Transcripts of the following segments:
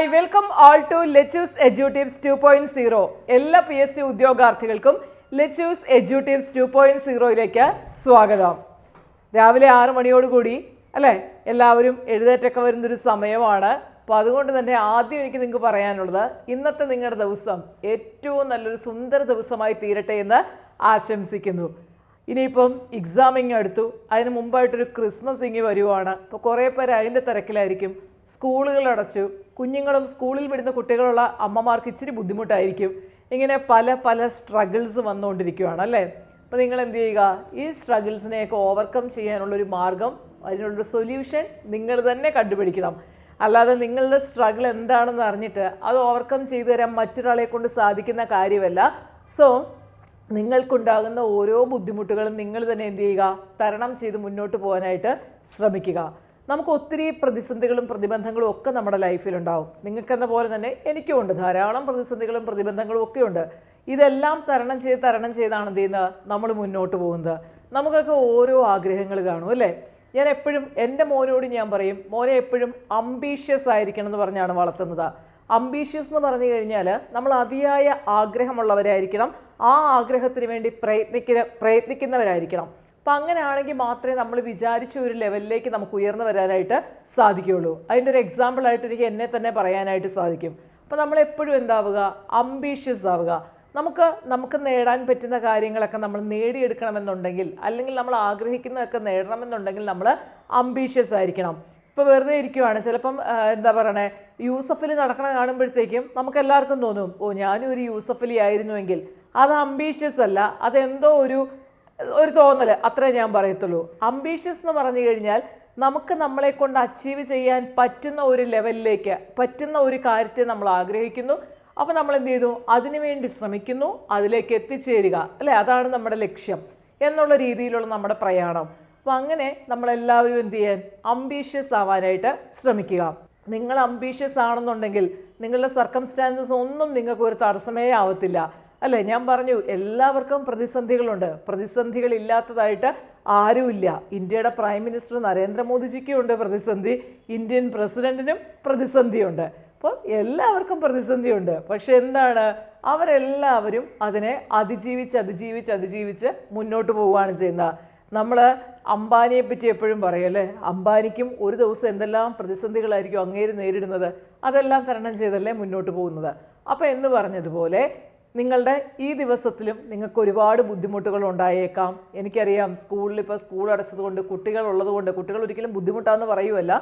Hi welcome all to Lechus Edutives two point zero. എല്ലാ P S C ഉദ്യോഗാർത്ഥികൾക്കും Lechu's എജ്യൂട്ടീവ്സ് two point സീറോയിലേക്ക് സ്വാഗതം. രാവിലെ ആറ് മണിയോടുകൂടി അല്ലേ? എല്ലാവരും എഴുതേറ്റൊക്കെ വരുന്നൊരു സമയമാണ്. അപ്പോൾ അതുകൊണ്ട് തന്നെ ആദ്യം എനിക്ക് നിങ്ങൾക്ക് പറയാനുള്ളത് ഇന്നത്തെ നിങ്ങളുടെ ദിവസം ഏറ്റവും നല്ലൊരു സുന്ദര ദിവസമായി തീരട്ടെ എന്ന് ആശംസിക്കുന്നു. ഇനിയിപ്പം എക്സാമിങ് അടുത്തു. അതിന് മുമ്പായിട്ടൊരു ക്രിസ്മസ് ഇങ്ങി വരുവാണ്. അപ്പോൾ കുറേ പേര് അതിന്റെ തിരക്കിലായിരിക്കും. സ്കൂളുകൾ അടച്ചു. കുഞ്ഞുങ്ങളും സ്കൂളിൽ വിടുന്ന കുട്ടികളുള്ള അമ്മമാർക്ക് ഇച്ചിരി ബുദ്ധിമുട്ടായിരിക്കും. ഇങ്ങനെ പല പല സ്ട്രഗിൾസ് വന്നുകൊണ്ടിരിക്കുകയാണ് അല്ലേ? അപ്പോൾ നിങ്ങൾ എന്ത് ചെയ്യുക? ഈ സ്ട്രഗിൾസിനെയൊക്കെ ഓവർകം ചെയ്യാനുള്ളൊരു മാർഗം അതിനുള്ളൊരു സൊല്യൂഷൻ നിങ്ങൾ തന്നെ കണ്ടുപിടിക്കണം. അല്ലാതെ നിങ്ങളുടെ സ്ട്രഗിൾ എന്താണെന്ന് അറിഞ്ഞിട്ട് അത് ഓവർകം ചെയ്തു തരാൻ മറ്റൊരാളെ കൊണ്ട് സാധിക്കുന്ന കാര്യമല്ല. സോ നിങ്ങൾക്കുണ്ടാകുന്ന ഓരോ ബുദ്ധിമുട്ടുകളും നിങ്ങൾ തന്നെ എന്ത് ചെയ്യുക? തരണം ചെയ്ത് മുന്നോട്ട് പോകാനായിട്ട് ശ്രമിക്കുക. നമുക്ക് ഒത്തിരി പ്രതിസന്ധികളും പ്രതിബന്ധങ്ങളും ഒക്കെ നമ്മുടെ ലൈഫിലുണ്ടാവും നിങ്ങൾക്കെന്ന പോലെ തന്നെ എനിക്കും ഉണ്ട്. ധാരാളം പ്രതിസന്ധികളും പ്രതിബന്ധങ്ങളും ഒക്കെ ഉണ്ട്. ഇതെല്ലാം തരണം ചെയ്ത് തരണം ചെയ്താണ് എന്ത് ചെയ്യുന്നത്? നമ്മൾ മുന്നോട്ട് പോകുന്നത്. നമുക്കൊക്കെ ഓരോ ആഗ്രഹങ്ങൾ കാണും അല്ലേ? ഞാൻ എപ്പോഴും എന്റെ മോനോട് ഞാൻ പറയും മോനെ എപ്പോഴും അംബീഷ്യസ് ആയിരിക്കണം എന്ന് പറഞ്ഞാണ് വളർത്തുന്നത്. അംബീഷ്യസ് എന്ന് പറഞ്ഞു കഴിഞ്ഞാൽ നമ്മൾ അതിയായ ആഗ്രഹമുള്ളവരായിരിക്കണം. ആ ആഗ്രഹത്തിന് വേണ്ടി പ്രയത്നിക്കുന്ന പ്രയത്നിക്കുന്നവരായിരിക്കണം. അപ്പം അങ്ങനെയാണെങ്കിൽ മാത്രമേ നമ്മൾ വിചാരിച്ച ഒരു ലെവലിലേക്ക് നമുക്ക് ഉയർന്നു വരാനായിട്ട് സാധിക്കുകയുള്ളൂ. അതിന്റെ ഒരു എക്സാമ്പിളായിട്ട് എനിക്ക് എന്നെ തന്നെ പറയാനായിട്ട് സാധിക്കും. അപ്പോൾ നമ്മൾ എപ്പോഴും എന്താവുക? അംബീഷ്യസ് ആവുക. നമുക്ക് നമുക്ക് നേടാൻ പറ്റുന്ന കാര്യങ്ങളൊക്കെ നമ്മൾ നേടിയെടുക്കണമെന്നുണ്ടെങ്കിൽ അല്ലെങ്കിൽ നമ്മൾ ആഗ്രഹിക്കുന്നതൊക്കെ നേടണമെന്നുണ്ടെങ്കിൽ നമ്മൾ അംബീഷ്യസ് ആയിരിക്കണം. ഇപ്പോൾ വെറുതെ ഇരിക്കുവാണ്. ചിലപ്പം എന്താ പറയണേ? യൂസഫിൽ നടക്കണ കാണുമ്പോഴത്തേക്കും നമുക്ക് എല്ലാവർക്കും തോന്നും ഓ ഞാനും ഒരു യൂസഫലി ആയിരുന്നുവെങ്കിൽ. അത് അംബീഷ്യസ് അല്ല. അതെന്തോ ഒരു ഒരു തോന്നൽ അത്രേ ഞാൻ പറയത്തുള്ളൂ. അംബീഷ്യസ് എന്ന് പറഞ്ഞു കഴിഞ്ഞാൽ നമുക്ക് നമ്മളെ കൊണ്ട് അച്ചീവ് ചെയ്യാൻ പറ്റുന്ന ഒരു ലെവലിലേക്ക് പറ്റുന്ന ഒരു കാര്യത്തെ നമ്മൾ ആഗ്രഹിക്കുന്നു. അപ്പോൾ നമ്മൾ എന്ത് ചെയ്തു? അതിനുവേണ്ടി ശ്രമിക്കുന്നു അതിലേക്ക് എത്തിച്ചേരുക അല്ലേ? അതാണ് നമ്മുടെ ലക്ഷ്യം എന്നുള്ള രീതിയിലുള്ള നമ്മുടെ പ്രയാണം. അപ്പോൾ അങ്ങനെ നമ്മളെല്ലാവരും എന്ത് ചെയ്യാൻ? അംബീഷ്യസ് ആവാനായിട്ട് ശ്രമിക്കുക. നിങ്ങൾ അംബീഷ്യസ് ആണെന്നുണ്ടെങ്കിൽ നിങ്ങളുടെ സർക്കംസ്റ്റാൻസസ് ഒന്നും നിങ്ങൾക്ക് ഒരു തടസ്സമേ ആവത്തില്ല. അല്ലേ ഞാൻ പറഞ്ഞു എല്ലാവർക്കും പ്രതിസന്ധികളുണ്ട്. പ്രതിസന്ധികൾ ഇല്ലാത്തതായിട്ട് ആരുമില്ല. ഇന്ത്യയുടെ പ്രൈം മിനിസ്റ്റർ നരേന്ദ്രമോദിജിക്കും ഉണ്ട് പ്രതിസന്ധി ഇന്ത്യൻ പ്രസിഡന്റിനും പ്രതിസന്ധിയുണ്ട്. അപ്പോൾ എല്ലാവർക്കും പ്രതിസന്ധിയുണ്ട്. പക്ഷെ എന്താണ്? അവരെല്ലാവരും അതിനെ അതിജീവിച്ച് അതിജീവിച്ച് അതിജീവിച്ച് മുന്നോട്ട് പോവുകയാണ് ചെയ്യുന്നത്. നമ്മൾ അംബാനിയെ പറ്റി എപ്പോഴും പറയും അല്ലേ? അംബാനിക്കും ഒരു ദിവസം എന്തെല്ലാം പ്രതിസന്ധികളായിരിക്കും അങ്ങേര് നേരിടുന്നത്? അതെല്ലാം തരണം ചെയ്തല്ലേ മുന്നോട്ട് പോകുന്നത്? അപ്പോൾ എന്ന് പറഞ്ഞതുപോലെ നിങ്ങളുടെ ഈ ദിവസത്തിലും നിങ്ങൾക്ക് ഒരുപാട് ബുദ്ധിമുട്ടുകൾ ഉണ്ടായേക്കാം. എനിക്കറിയാം സ്കൂളിൽ ഇപ്പോൾ സ്കൂൾ അടച്ചതുകൊണ്ട് കുട്ടികൾ ഉള്ളതുകൊണ്ട് കുട്ടികൾ ഒരിക്കലും ബുദ്ധിമുട്ടാന്ന് പറയുമല്ല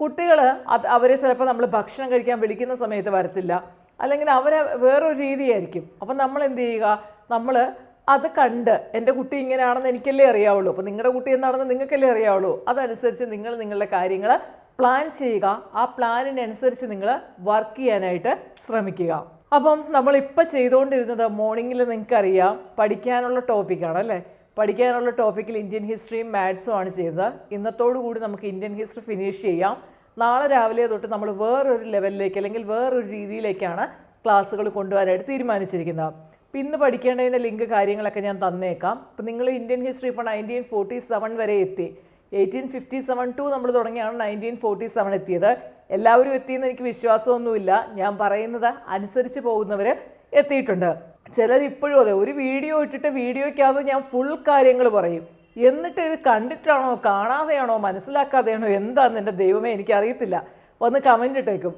കുട്ടികൾ അത് അവരെ ചിലപ്പോൾ നമ്മൾ ഭക്ഷണം കഴിക്കാൻ വിളിക്കുന്ന സമയത്ത് വരത്തില്ല. അല്ലെങ്കിൽ അവരെ വേറൊരു രീതിയായിരിക്കും. അപ്പം നമ്മൾ എന്ത് ചെയ്യുക? നമ്മൾ അത് കണ്ട് എന്റെ കുട്ടി ഇങ്ങനെയാണെന്ന് എനിക്കല്ലേ അറിയാവുള്ളൂ. അപ്പോൾ നിങ്ങളുടെ കുട്ടി എന്താണെന്ന് നിങ്ങൾക്കല്ലേ അറിയാവുള്ളൂ. അതനുസരിച്ച് നിങ്ങൾ നിങ്ങളുടെ കാര്യങ്ങൾ പ്ലാൻ ചെയ്യുക. ആ പ്ലാനിനനുസരിച്ച് നിങ്ങൾ വർക്ക് ചെയ്യാനായിട്ട് ശ്രമിക്കുക. അപ്പം നമ്മളിപ്പോൾ ചെയ്തുകൊണ്ടിരുന്നത് മോർണിംഗിൽ നിങ്ങൾക്കറിയാം പഠിക്കാനുള്ള ടോപ്പിക്കാണ് അല്ലേ? പഠിക്കാനുള്ള ടോപ്പിക്കിൽ ഇന്ത്യൻ ഹിസ്റ്ററിയും മാത്സും ആണ് ചെയ്തത്. കൂടി നമുക്ക് ഇന്ത്യൻ ഹിസ്റ്ററി ഫിനിഷ് ചെയ്യാം. നാളെ രാവിലെ തൊട്ട് നമ്മൾ വേറൊരു ലെവലിലേക്ക് അല്ലെങ്കിൽ വേറൊരു രീതിയിലേക്കാണ് ക്ലാസ്സുകൾ കൊണ്ടുവരാനായിട്ട് തീരുമാനിച്ചിരിക്കുന്നത്. അപ്പം ഇന്ന് പഠിക്കേണ്ടതിന്റെ ലിങ്ക് കാര്യങ്ങളൊക്കെ ഞാൻ തന്നേക്കാം. അപ്പം നിങ്ങൾ ഇന്ത്യൻ ഹിസ്റ്ററി ഇപ്പോൾ നയന്റീൻ ഫോർട്ടി സെവൻ വരെ എത്തി. എയ്റ്റീൻ ഫിഫ്റ്റി സെവൻ ടു നമ്മൾ തുടങ്ങിയാണ് നയന്റീൻ ഫോർട്ടി സെവൻ എത്തിയത്. എല്ലാവരും എത്തിയെന്ന് എനിക്ക് വിശ്വാസമൊന്നുമില്ല. ഞാൻ പറയുന്നത് അനുസരിച്ച് പോകുന്നവർ എത്തിയിട്ടുണ്ട്. ചിലർ ഇപ്പോഴും അതെ ഒരു വീഡിയോ ഇട്ടിട്ട് വീഡിയോയ്ക്കകത്ത് ഞാൻ ഫുൾ കാര്യങ്ങൾ പറയും. എന്നിട്ട് ഇത് കണ്ടിട്ടാണോ കാണാതെയാണോ മനസ്സിലാക്കാതെയാണോ എന്താണെന്ന് എന്റെ ദൈവമേ എനിക്കറിയത്തില്ല. വന്ന് കമന്റ് ഇട്ടേക്കും.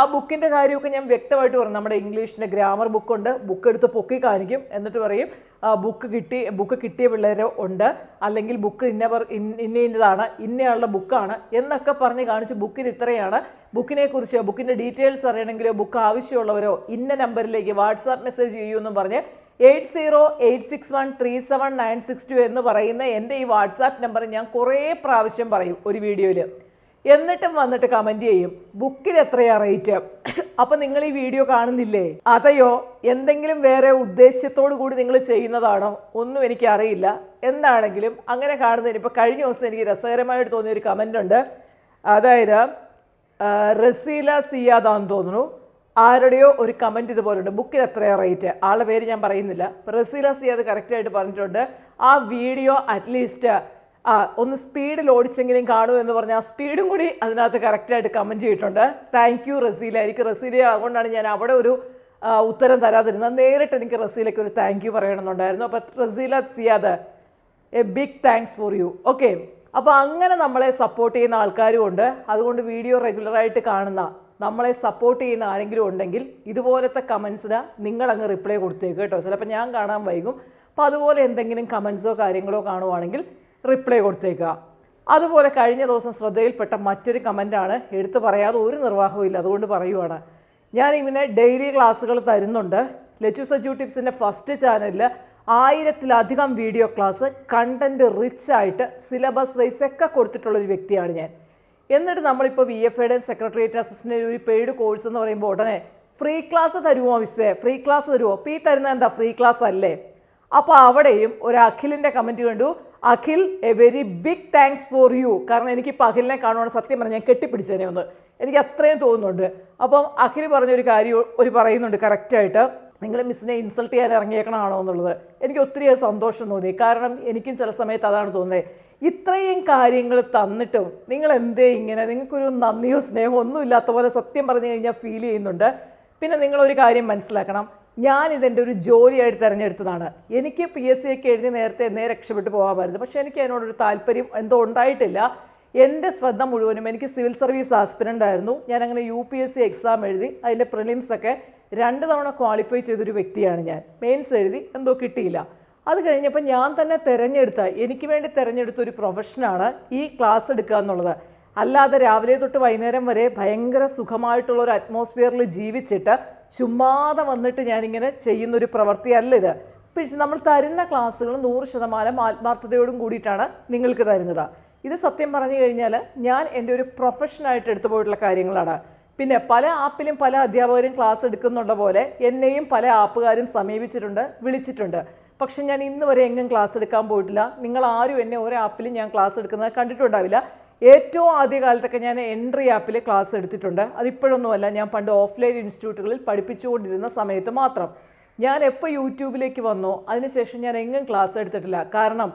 ആ ബുക്കിന്റെ കാര്യമൊക്കെ ഞാൻ വ്യക്തമായിട്ട് പറയും. നമ്മുടെ ഇംഗ്ലീഷിന്റെ ഗ്രാമർ ബുക്കുണ്ട് ബുക്ക് എടുത്ത് പൊക്കി കാണിക്കും. എന്നിട്ട് പറയും ബുക്ക് കിട്ടി ബുക്ക് കിട്ടിയ പിള്ളേരോ ഉണ്ട്. അല്ലെങ്കിൽ ബുക്ക് ഇന്നവർ ഇന്ന ഇന്ന ഇന്നതാണ് ഇന്നയാളുടെ ബുക്കാണ് എന്നൊക്കെ പറഞ്ഞ് കാണിച്ച് ബുക്കിന് ഇത്രയാണ്. ബുക്കിനെ കുറിച്ചോ ബുക്കിന്റെ ഡീറ്റെയിൽസ് അറിയണമെങ്കിലോ ബുക്ക് ആവശ്യമുള്ളവരോ ഇന്ന നമ്പറിലേക്ക് വാട്സാപ്പ് മെസ്സേജ് ചെയ്യൂ എന്നും പറഞ്ഞ് eight zero eight six one three seven nine six two എന്ന് പറയുന്ന എന്റെ ഈ വാട്സാപ്പ് നമ്പർ ഞാൻ കുറേ പ്രാവശ്യം പറയും ഒരു വീഡിയോയിൽ എന്നിട്ടും വന്നിട്ട് കമന്റ് ചെയ്യും ബുക്കിന് എത്രയാ റേറ്റ്? അപ്പം നിങ്ങൾ ഈ വീഡിയോ കാണുന്നില്ലേ? അതയോ? എന്തെങ്കിലും വേറെ ഉദ്ദേശ്യത്തോടു കൂടി നിങ്ങൾ ചെയ്യുന്നതാണോ? ഒന്നും എനിക്ക് അറിയില്ല. എന്താണെങ്കിലും അങ്ങനെ കാണുന്നതിന് ഇപ്പോൾ കഴിഞ്ഞ ദിവസം എനിക്ക് രസകരമായിട്ട് തോന്നിയ ഒരു കമന്റ് ഉണ്ട്. അതായത് റസീല സിയാദാന്ന് തോന്നുന്നു. ആരുടെയോ ഒരു കമന്റ് ഇതുപോലുണ്ട്. ബുക്കിന് എത്രയാ റേറ്റ്? ആളുടെ പേര് ഞാൻ പറയുന്നില്ല. റസീല സിയാദ് കറക്റ്റായിട്ട് പറഞ്ഞിട്ടുണ്ട്. ആ വീഡിയോ അറ്റ്ലീസ്റ്റ് ആ ഒന്ന് സ്പീഡിൽ ഓടിച്ചെങ്കിലും കാണൂ എന്ന് പറഞ്ഞാൽ ആ സ്പീഡും കൂടി അതിനകത്ത് കറക്റ്റായിട്ട് കമന്റ് ചെയ്തിട്ടുണ്ട്. Thank you Raseela. എനിക്ക് റസീല അതുകൊണ്ടാണ് ഞാൻ അവിടെ ഒരു ഉത്തരം തരാതിരുന്നത്. നേരിട്ട് എനിക്ക് റസീലയ്ക്ക് ഒരു താങ്ക് യു പറയണമെന്നുണ്ടായിരുന്നു. അപ്പോൾ Raseela Siyad a big thanks for you okay അപ്പോൾ അങ്ങനെ നമ്മളെ സപ്പോർട്ട് ചെയ്യുന്ന ആൾക്കാരും ഉണ്ട്. അതുകൊണ്ട് വീഡിയോ റെഗുലറായിട്ട് കാണുന്ന നമ്മളെ സപ്പോർട്ട് ചെയ്യുന്ന ആരെങ്കിലും ഉണ്ടെങ്കിൽ ഇതുപോലത്തെ കമൻസിന് നിങ്ങളങ്ങ് റിപ്ലൈ കൊടുത്തേക്ക് കേട്ടോ. ചിലപ്പോൾ ഞാൻ കാണാൻ വൈകും. അപ്പോൾ അതുപോലെ എന്തെങ്കിലും കമൻസോ കാര്യങ്ങളോ കാണുവാണെങ്കിൽ റിപ്ലൈ കൊടുത്തേക്കുക. അതുപോലെ കഴിഞ്ഞ ദിവസം ശ്രദ്ധയിൽപ്പെട്ട മറ്റൊരു കമന്റാണ് എടുത്തു പറയാതെ ഒരു നിർവാഹവും ഇല്ല അതുകൊണ്ട് പറയുവാണ്. ഞാൻ ഡെയിലി ക്ലാസ്സുകൾ തരുന്നുണ്ട്. ലച്ചു സജു ടിപ്സിന്റെ ഫസ്റ്റ് ചാനലിൽ ആയിരത്തിലധികം വീഡിയോ ക്ലാസ് കണ്ടന്റ് റിച്ച് ആയിട്ട് സിലബസ് വൈസ് ഒക്കെ കൊടുത്തിട്ടുള്ളൊരു വ്യക്തിയാണ് ഞാൻ. എന്നിട്ട് നമ്മളിപ്പോൾ വി എഫ് എയുടെയും സെക്രട്ടേറിയറ്റ് അസിസ്റ്റന്റ് ഒരു പെയ്ഡ് കോഴ്സ് എന്ന് പറയുമ്പോൾ ഉടനെ ഫ്രീ ക്ലാസ് തരുമോ മിസ്സേ? ഫ്രീ ക്ലാസ് തരുമോ? പി ഈ തരുന്ന എന്താ? ഫ്രീ ക്ലാസ് അല്ലേ? അപ്പോൾ അവിടെയും ഒരു അഖിലിന്റെ കമന്റ് കണ്ടു. Akhil a very big thanks for you കാരണം എനിക്ക് ഇപ്പോൾ അഖിലിനെ കാണുവാണ് സത്യം പറഞ്ഞാൽ ഞാൻ കെട്ടിപ്പിടിച്ചതിനെ ഒന്ന്. എനിക്ക് അത്രയും തോന്നുന്നുണ്ട്. അപ്പം അഖിൽ പറഞ്ഞൊരു കാര്യം ഒരു പറയുന്നുണ്ട് കറക്റ്റായിട്ട് നിങ്ങൾ മിസ്സിനെ ഇൻസൾട്ട് ചെയ്യാൻ ഇറങ്ങിയേക്കണമാണോ എന്നുള്ളത്. എനിക്ക് ഒത്തിരി സന്തോഷം തോന്നി. കാരണം എനിക്കും ചില സമയത്ത് അതാണ് തോന്നുന്നത് ഇത്രയും കാര്യങ്ങൾ തന്നിട്ടും നിങ്ങൾ എന്തേ ഇങ്ങനെ? നിങ്ങൾക്കൊരു നന്ദിയോ സ്നേഹമോ ഒന്നുമില്ലാത്ത പോലെ സത്യം പറഞ്ഞു കഴിഞ്ഞാൽ ഫീൽ ചെയ്യുന്നുണ്ട്. പിന്നെ നിങ്ങളൊരു കാര്യം മനസ്സിലാക്കണം. ഞാൻ ഇതെന്റെ ഒരു ജോലിയായിട്ട് തിരഞ്ഞെടുത്തതാണ്. എനിക്ക് പി എസ് സി ഒക്കെ എഴുതി നേരത്തെ എന്നേ രക്ഷപ്പെട്ടു പോകാമായിരുന്നു. പക്ഷേ എനിക്ക് അതിനോടൊരു താല്പര്യം എന്തോ ഉണ്ടായിട്ടില്ല. എന്റെ ശ്രദ്ധ മുഴുവനും എനിക്ക് സിവിൽ സർവീസ് ആസ്പിരന്റ് ആയിരുന്നു. ഞാൻ അങ്ങനെ U P S C exam എഴുതി അതിന്റെ പ്രിലിംസ് ഒക്കെ രണ്ട് തവണ ക്വാളിഫൈ ചെയ്തൊരു വ്യക്തിയാണ് ഞാൻ. മെയിൻസ് എഴുതി എന്തോ കിട്ടിയില്ല. അത് കഴിഞ്ഞപ്പോൾ ഞാൻ തന്നെ തിരഞ്ഞെടുത്ത എനിക്ക് വേണ്ടി തിരഞ്ഞെടുത്ത ഒരു പ്രൊഫഷനാണ് ഈ ക്ലാസ് എടുക്കുക എന്നുള്ളത്. അല്ലാതെ രാവിലെ തൊട്ട് വൈകുന്നേരം വരെ ഭയങ്കര സുഖമായിട്ടുള്ള ഒരു അറ്റ്മോസ്ഫിയറിൽ ജീവിച്ചിട്ട് ചുമ്മാതെ വന്നിട്ട് ഞാനിങ്ങനെ ചെയ്യുന്നൊരു പ്രവൃത്തിയല്ല ഇത്. പക്ഷെ നമ്മൾ തരുന്ന ക്ലാസ്സുകൾ നൂറ് ശതമാനം ആത്മാർത്ഥതയോടും കൂടിയിട്ടാണ് നിങ്ങൾക്ക് തരുന്നത്. ഇത് സത്യം പറഞ്ഞു കഴിഞ്ഞാൽ ഞാൻ എന്റെ ഒരു പ്രൊഫഷനായിട്ട് എടുത്തു പോയിട്ടുള്ള കാര്യങ്ങളാണ്. പിന്നെ പല ആപ്പിലും പല അധ്യാപകരും ക്ലാസ് എടുക്കുന്നുണ്ട പോലെ എന്നെയും പല ആപ്പുകാരും സമീപിച്ചിട്ടുണ്ട് വിളിച്ചിട്ടുണ്ട്. പക്ഷെ ഞാൻ ഇന്ന് വരെ എങ്ങും ക്ലാസ് എടുക്കാൻ പോയിട്ടില്ല. നിങ്ങൾ ആരും എന്നെ ഒരു ആപ്പിലും ഞാൻ ക്ലാസ് എടുക്കുന്നത് കണ്ടിട്ടുണ്ടാവില്ല. ഏറ്റവും ആദ്യ കാലത്തൊക്കെ ഞാൻ എൻട്രി ആപ്പിൽ ക്ലാസ് എടുത്തിട്ടുണ്ട്. അതിപ്പോഴൊന്നുമല്ല ഞാൻ പണ്ട് ഓഫ്ലൈൻ ഇൻസ്റ്റിറ്റ്യൂട്ടുകളിൽ പഠിപ്പിച്ചുകൊണ്ടിരുന്ന സമയത്ത് മാത്രം. ഞാൻ എപ്പോൾ യൂട്യൂബിലേക്ക് വന്നോ അതിനുശേഷം ഞാൻ എങ്ങും ക്ലാസ് എടുത്തിട്ടില്ല. കാരണം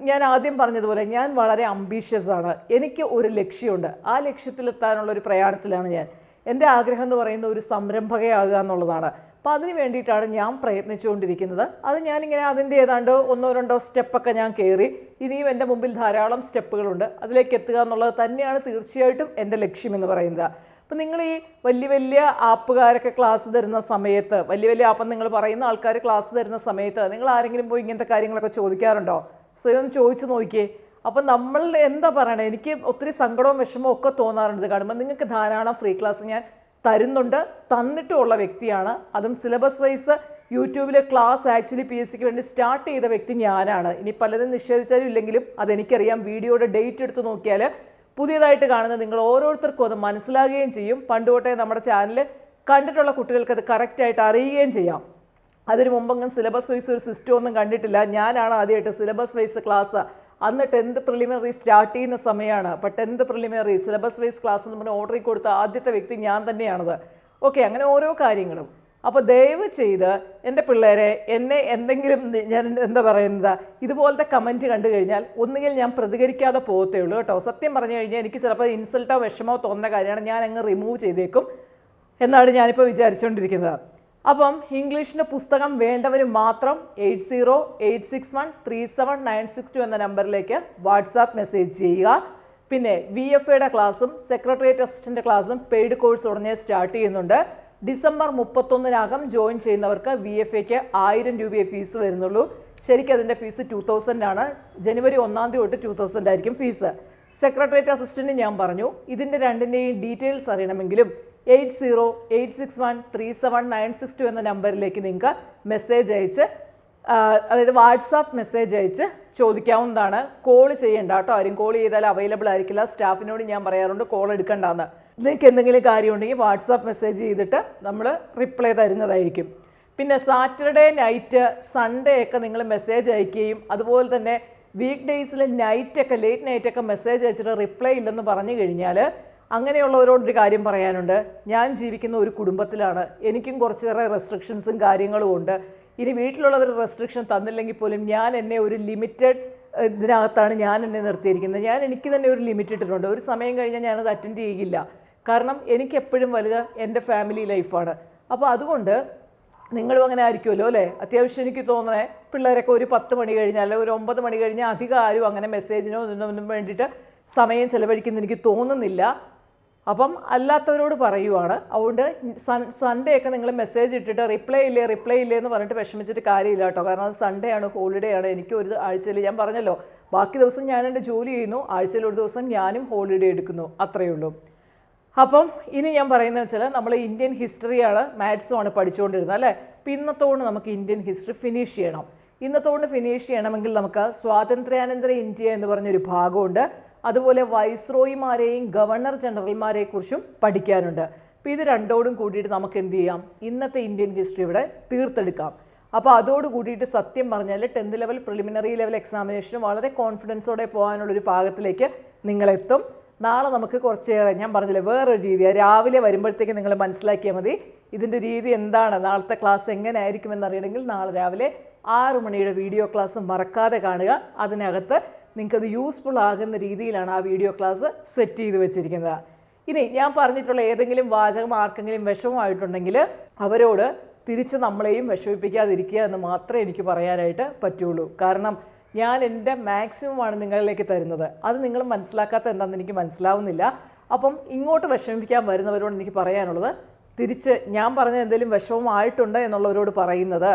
ഞാൻ ആദ്യം പറഞ്ഞതുപോലെ ഞാൻ വളരെ അംബീഷ്യസ് ആണ്. എനിക്ക് ഒരു ലക്ഷ്യമുണ്ട്. ആ ലക്ഷ്യത്തിലെത്താനുള്ള ഒരു പ്രയാണത്തിലാണ് ഞാൻ. എന്റെ ആഗ്രഹം എന്ന് പറയുന്നത് ഒരു സംരംഭകയാകുക എന്നുള്ളതാണ്. അപ്പോൾ അതിന് വേണ്ടിയിട്ടാണ് ഞാൻ പ്രയത്നിച്ചുകൊണ്ടിരിക്കുന്നത്. അത് ഞാനിങ്ങനെ അതിന്റെ ഏതാണ്ട് ഒന്നോ രണ്ടോ സ്റ്റെപ്പൊക്കെ ഞാൻ കയറി. ഇനിയും എന്റെ മുമ്പിൽ ധാരാളം സ്റ്റെപ്പുകളുണ്ട്. അതിലേക്ക് എത്തുക എന്നുള്ളത് തന്നെയാണ് തീർച്ചയായിട്ടും എന്റെ ലക്ഷ്യമെന്ന് പറയുന്നത്. അപ്പം നിങ്ങൾ ഈ വലിയ വലിയ ആപ്പുകാരൊക്കെ ക്ലാസ് തരുന്ന സമയത്ത് വലിയ വലിയ ആപ്പം നിങ്ങൾ പറയുന്ന ആൾക്കാർ ക്ലാസ് തരുന്ന സമയത്ത് നിങ്ങൾ ആരെങ്കിലും പോയി ഇങ്ങനത്തെ കാര്യങ്ങളൊക്കെ ചോദിക്കാറുണ്ടോ? സ്വയം ഒന്ന് ചോദിച്ചു നോക്കിയേ. അപ്പം നമ്മൾ എന്താ പറയണേ? എനിക്ക് ഒത്തിരി സങ്കടവും വിഷമവും ഒക്കെ തോന്നാറുണ്ട് കാണുമ്പോൾ. നിങ്ങൾക്ക് ധാരാളം ഫ്രീ ക്ലാസ് ഞാൻ തരുന്നുണ്ട്. തന്നിട്ടുമുള്ള വ്യക്തിയാണ്. അതും സിലബസ് വൈസ് യൂട്യൂബിലെ ക്ലാസ് ആക്ച്വലി പി എസ് സിക്ക് വേണ്ടി സ്റ്റാർട്ട് ചെയ്ത വ്യക്തി ഞാനാണ്. ഇനി പലരും നിഷേധിച്ചാലും ഇല്ലെങ്കിലും അതെനിക്കറിയാം. വീഡിയോയുടെ ഡേറ്റ് എടുത്ത് നോക്കിയാൽ പുതിയതായിട്ട് കാണുന്ന നിങ്ങൾ ഓരോരുത്തർക്കും അത് മനസ്സിലാകുകയും ചെയ്യും. പണ്ട് തൊട്ടേ നമ്മുടെ ചാനൽ കണ്ടിട്ടുള്ള കുട്ടികൾക്ക് അത് കറക്റ്റായിട്ട് അറിയുകയും ചെയ്യാം. അതിനു മുമ്പെങ്കിലും സിലബസ് വൈസ് ഒരു സിസ്റ്റം ഒന്നും കണ്ടിട്ടില്ല. ഞാനാണ് ആദ്യമായിട്ട് സിലബസ് വൈസ് ക്ലാസ് അന്ന് ടെൻത്ത് പ്രിലിമിനറി സ്റ്റാർട്ട് ചെയ്യുന്ന സമയമാണ്. അപ്പോൾ tenth preliminary syllabus wise class എന്ന് പറഞ്ഞ് ഓർഡർ കൊടുത്ത ആദ്യത്തെ വ്യക്തി ഞാൻ തന്നെയാണത്. ഓക്കെ അങ്ങനെ ഓരോ കാര്യങ്ങളും. അപ്പോൾ ദയവ് ചെയ്ത് എന്റെ പിള്ളേരെ എന്നെ എന്തെങ്കിലും ഞാൻ എന്താ പറയുന്നത്? ഇതുപോലത്തെ കമന്റ് കണ്ടു കഴിഞ്ഞാൽ ഒന്നുകിൽ ഞാൻ പ്രതികരിക്കാതെ പോകത്തേ ഉള്ളൂ കേട്ടോ. സത്യം പറഞ്ഞു കഴിഞ്ഞാൽ എനിക്ക് ചിലപ്പോൾ ഇൻസൾട്ടോ വിഷമോ തോന്നുന്ന കാര്യമാണ് ഞാൻ അങ്ങ് റിമൂവ് ചെയ്തേക്കും എന്നാണ് ഞാനിപ്പോൾ വിചാരിച്ചുകൊണ്ടിരിക്കുന്നത്. അപ്പം ഇംഗ്ലീഷിന്റെ പുസ്തകം വേണ്ടവർ മാത്രം eight zero eight six one three seven nine six two എന്ന നമ്പറിലേക്ക് വാട്സാപ്പ് മെസ്സേജ് ചെയ്യുക. പിന്നെ വി എഫ് എയുടെ ക്ലാസ്സും സെക്രട്ടേറിയറ്റ് അസിസ്റ്റന്റ് ക്ലാസ്സും പെയ്ഡ് കോഴ്സ് ഉടനെ സ്റ്റാർട്ട് ചെയ്യുന്നുണ്ട്. ഡിസംബർ മുപ്പത്തൊന്നിനകം ജോയിൻ ചെയ്യുന്നവർക്ക് വി എഫ് എക്ക് ആയിരം രൂപയെ ഫീസ് വരുന്നുള്ളൂ. ശരിക്കും അതിന്റെ ഫീസ് ടു തൗസൻഡ് ആണ് ജനുവരി ഒന്നാം തീയതി തൊട്ട് ടു തൗസൻഡ് ആയിരിക്കും ഫീസ്. സെക്രട്ടേറിയറ്റ് അസിസ്റ്റന്റ് ഞാൻ പറഞ്ഞു ഇതിന്റെ രണ്ടിന്റെയും details അറിയണമെങ്കിലും eight zero eight six one three seven nine six two എന്ന നമ്പറിലേക്ക് നിങ്ങൾക്ക് മെസ്സേജ് അയച്ച് അതായത് വാട്സാപ്പ് മെസ്സേജ് അയച്ച് ചോദിക്കാവുന്നതാണ്. കോൾ ചെയ്യേണ്ട കേട്ടോ. ആരും കോൾ ചെയ്താൽ അവൈലബിൾ ആയിരിക്കില്ല. സ്റ്റാഫിനോട് ഞാൻ പറയാറുണ്ട് കോൾ എടുക്കണ്ടെന്ന്. നിങ്ങൾക്ക് എന്തെങ്കിലും കാര്യമുണ്ടെങ്കിൽ വാട്സാപ്പ് മെസ്സേജ് ചെയ്തിട്ട് നമ്മൾ റിപ്ലൈ തരുന്നതായിരിക്കും. പിന്നെ സാറ്റർഡേ നൈറ്റ് സൺഡേ ഒക്കെ നിങ്ങൾ മെസ്സേജ് അയക്കുകയും അതുപോലെ തന്നെ വീക്ക് ഡേയ്സിൽ നൈറ്റൊക്കെ ലേറ്റ് നൈറ്റൊക്കെ മെസ്സേജ് അയച്ചിട്ട് റിപ്ലൈ ഇല്ലെന്ന് പറഞ്ഞു കഴിഞ്ഞാൽ അങ്ങനെയുള്ളവരോടൊരു കാര്യം പറയാനുണ്ട്. ഞാൻ ജീവിക്കുന്ന ഒരു കുടുംബത്തിലാണ്. എനിക്കും കുറച്ചേറെ റെസ്ട്രിക്ഷൻസും കാര്യങ്ങളും ഉണ്ട്. ഇനി വീട്ടിലുള്ളവർ റെസ്ട്രിക്ഷൻ തന്നില്ലെങ്കിൽ പോലും ഞാൻ എന്നെ ഒരു ലിമിറ്റഡ് ഇതിനകത്താണ് ഞാൻ എന്നെ നിർത്തിയിരിക്കുന്നത്. ഞാൻ എനിക്ക് തന്നെ ഒരു ലിമിറ്റ് ഇട്ടിട്ടുണ്ട്. ഒരു സമയം കഴിഞ്ഞാൽ ഞാനത് അറ്റൻഡ് ചെയ്യില്ല. കാരണം എനിക്ക് എപ്പോഴും വലുത് എന്റെ ഫാമിലി ലൈഫാണ് അപ്പോൾ അതുകൊണ്ട് നിങ്ങളും അങ്ങനെ ആയിരിക്കുമല്ലോ അല്ലേ? അത്യാവശ്യം എനിക്ക് തോന്നണേ പിള്ളേരൊക്കെ ഒരു പത്ത് മണി കഴിഞ്ഞാൽ ഒരു ഒമ്പത് മണി കഴിഞ്ഞാൽ അധികം ആരും അങ്ങനെ മെസ്സേജിനോ ഒന്നും വേണ്ടിയിട്ട് സമയം ചിലവഴിക്കുന്ന എനിക്ക് തോന്നുന്നില്ല. അപ്പം അല്ലാത്തവരോട് പറയുവാണ്. അതുകൊണ്ട് സൺ സൺഡേ ഒക്കെ നിങ്ങൾ മെസ്സേജ് ഇട്ടിട്ട് റിപ്ലൈ ഇല്ലേ റിപ്ലൈ ഇല്ലേ എന്ന് പറഞ്ഞിട്ട് വിഷമിച്ചിട്ട് കാര്യമില്ല കേട്ടോ. കാരണം അത് സൺഡേ ആണ് ഹോളിഡേ ആണ്. എനിക്ക് ഒരു ആഴ്ചയിൽ ഞാൻ പറഞ്ഞല്ലോ ബാക്കി ദിവസം ഞാൻ എന്റെ ജോലി ചെയ്യുന്നു ആഴ്ചയിൽ ഒരു ദിവസം ഞാനും ഹോളിഡേ എടുക്കുന്നു. അത്രയേ ഉള്ളൂ. അപ്പം ഇനി ഞാൻ പറയുന്നത് വെച്ചാൽ നമ്മൾ ഇന്ത്യൻ ഹിസ്റ്ററിയാണ് മാത്സുമാണ് പഠിച്ചുകൊണ്ടിരുന്നത് അല്ലേ? അപ്പം നമുക്ക് ഇന്ത്യൻ ഹിസ്റ്ററി ഫിനിഷ് ചെയ്യണം. ഇന്നത്തോട് ഫിനിഷ് ചെയ്യണമെങ്കിൽ നമുക്ക് സ്വാതന്ത്ര്യാനന്തര ഇന്ത്യ എന്ന് പറഞ്ഞൊരു ഭാഗമുണ്ട്. അതുപോലെ വൈസ്രോയിമാരെയും ഗവർണർ ജനറൽമാരെയും കുറിച്ചും പഠിക്കാനുണ്ട്. അപ്പോൾ ഇത് രണ്ടോടും കൂടിയിട്ട് നമുക്ക് എന്ത് ചെയ്യാം? ഇന്നത്തെ ഇന്ത്യൻ ഹിസ്റ്ററി ഇവിടെ തീർത്തെടുക്കാം. അപ്പോൾ അതോട് കൂടിയിട്ട് സത്യം പറഞ്ഞാൽ ടെൻത്ത് ലെവൽ പ്രിലിമിനറി ലെവൽ എക്സാമിനേഷന് വളരെ കോൺഫിഡൻസോടെ പോകാനുള്ളൊരു പാകത്തിലേക്ക് നിങ്ങളെത്തും. നാളെ നമുക്ക് കുറച്ചേറെ ഞാൻ പറഞ്ഞില്ലേ വേറൊരു രീതിയാണ് രാവിലെ വരുമ്പോഴത്തേക്ക് നിങ്ങൾ മനസ്സിലാക്കിയാൽ മതി ഇതിന്റെ രീതി എന്താണ് നാളത്തെ ക്ലാസ് എങ്ങനെ ആയിരിക്കുമെന്ന് അറിയണമെങ്കിൽ നാളെ രാവിലെ ആറു മണിയുടെ വീഡിയോ ക്ലാസ് മറക്കാതെ കാണുക. അതിനകത്ത് നിങ്ങൾക്കത് യൂസ്ഫുൾ ആകുന്ന രീതിയിലാണ് ആ വീഡിയോ ക്ലാസ് സെറ്റ് ചെയ്ത് വെച്ചിരിക്കുന്നത്. ഇനി ഞാൻ പറഞ്ഞിട്ടുള്ള ഏതെങ്കിലും വാചകം ആർക്കെങ്കിലും വിഷമമായിട്ടുണ്ടെങ്കിൽ അവരോട് തിരിച്ച് നമ്മളെയും വിഷമിപ്പിക്കാതിരിക്കുക എന്ന് മാത്രമേ എനിക്ക് പറയാനായിട്ട് പറ്റുള്ളൂ. കാരണം ഞാൻ എന്റെ മാക്സിമം മാക്സിമമാണ് നിങ്ങളിലേക്ക് തരുന്നത്. അത് നിങ്ങൾ മനസ്സിലാക്കാത്ത എന്താണെന്ന് എനിക്ക് മനസ്സിലാവുന്നില്ല. അപ്പം ഇങ്ങോട്ട് വിഷമിപ്പിക്കാൻ വരുന്നവരോട് എനിക്ക് പറയാനുള്ളത് തിരിച്ച് ഞാൻ പറഞ്ഞ എന്തെങ്കിലും വിഷമമായിട്ടുണ്ട് എന്നുള്ളവരോട് പറയുന്നത്.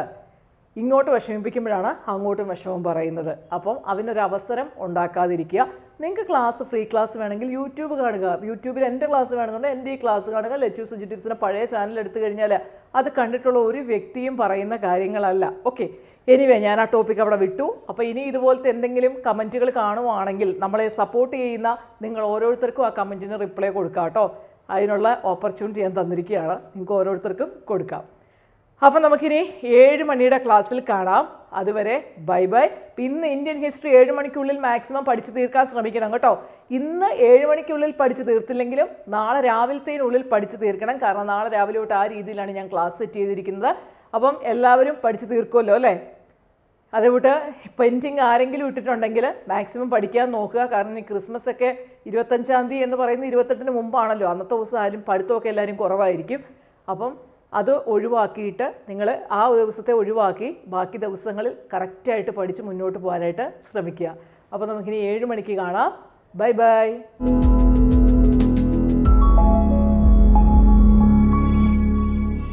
ഇങ്ങോട്ട് വിഷമിപ്പിക്കുമ്പോഴാണ് അങ്ങോട്ടും വിഷമം പറയുന്നത്. അപ്പം അതിനൊരു അവസരം ഉണ്ടാക്കാതിരിക്കുക. നിങ്ങൾക്ക് ക്ലാസ് ഫ്രീ ക്ലാസ് വേണമെങ്കിൽ യൂട്യൂബ് കാണുക. യൂട്യൂബിൽ എന്റെ ക്ലാസ് വേണമെന്നുണ്ടെങ്കിൽ എന്റെ ഈ ക്ലാസ് കാണുക. ലെറ്റു സുജി ടിപ്സിന്റെ പഴയ ചാനൽ എടുത്തു കഴിഞ്ഞാൽ അത് കണ്ടിട്ടുള്ള ഒരു വ്യക്തിയും പറയുന്ന കാര്യങ്ങളല്ല. ഓക്കെ എനിവേ ഞാൻ ആ ടോപ്പിക് അവിടെ വിട്ടു. അപ്പോൾ ഇനി ഇതുപോലത്തെ എന്തെങ്കിലും കമന്റുകൾ കാണുവാണെങ്കിൽ നമ്മളെ സപ്പോർട്ട് ചെയ്യുന്ന നിങ്ങൾ ഓരോരുത്തർക്കും ആ കമന്റിന് റിപ്ലൈ കൊടുക്കാം കേട്ടോ. അതിനുള്ള ഓപ്പർച്യൂണിറ്റി ഞാൻ തന്നിരിക്കുകയാണ്. നിങ്ങൾക്ക് ഓരോരുത്തർക്കും കൊടുക്കാം. അപ്പം നമുക്കിനി ഏഴ് മണിയുടെ ക്ലാസ്സിൽ കാണാം. അതുവരെ ബൈ ബൈ. ഇന്ന് ഇന്ത്യൻ ഹിസ്റ്ററി ഏഴ് മണിക്കുള്ളിൽ മാക്സിമം പഠിച്ചു തീർക്കാൻ ശ്രമിക്കണം കേട്ടോ. ഇന്ന് ഏഴ് മണിക്കുള്ളിൽ പഠിച്ചു തീർത്തില്ലെങ്കിലും നാളെ രാവിലത്തേനുള്ളിൽ പഠിച്ചു തീർക്കണം. കാരണം നാളെ രാവിലെ തൊട്ട് ആ രീതിയിലാണ് ഞാൻ ക്ലാസ് സെറ്റ് ചെയ്തിരിക്കുന്നത്. അപ്പം എല്ലാവരും പഠിച്ചു തീർക്കുമല്ലോ അല്ലേ? അതേപോട്ട് പെന്റിങ് ആരെങ്കിലും ഇട്ടിട്ടുണ്ടെങ്കിൽ മാക്സിമം പഠിക്കാൻ നോക്കുക. കാരണം ഈ ക്രിസ്മസ് ഒക്കെ ഇരുപത്തഞ്ചാം തീയതി എന്ന് പറയുന്നത് ഇരുപത്തെട്ടിന് മുമ്പാണല്ലോ. അന്നത്തെ ദിവസം ആരും പഠിത്തമൊക്കെ എല്ലാവരും കുറവായിരിക്കും. അപ്പം അത് ഒഴിവാക്കിയിട്ട് നിങ്ങൾ ആ ദിവസത്തെ ഒഴിവാക്കി ബാക്കി ദിവസങ്ങളിൽ കറക്റ്റായിട്ട് പഠിച്ച് മുന്നോട്ട് പോകാനായിട്ട് ശ്രമിക്കുക. അപ്പോൾ നമുക്കിനി ഏഴ് മണിക്ക് കാണാം. Bye bye.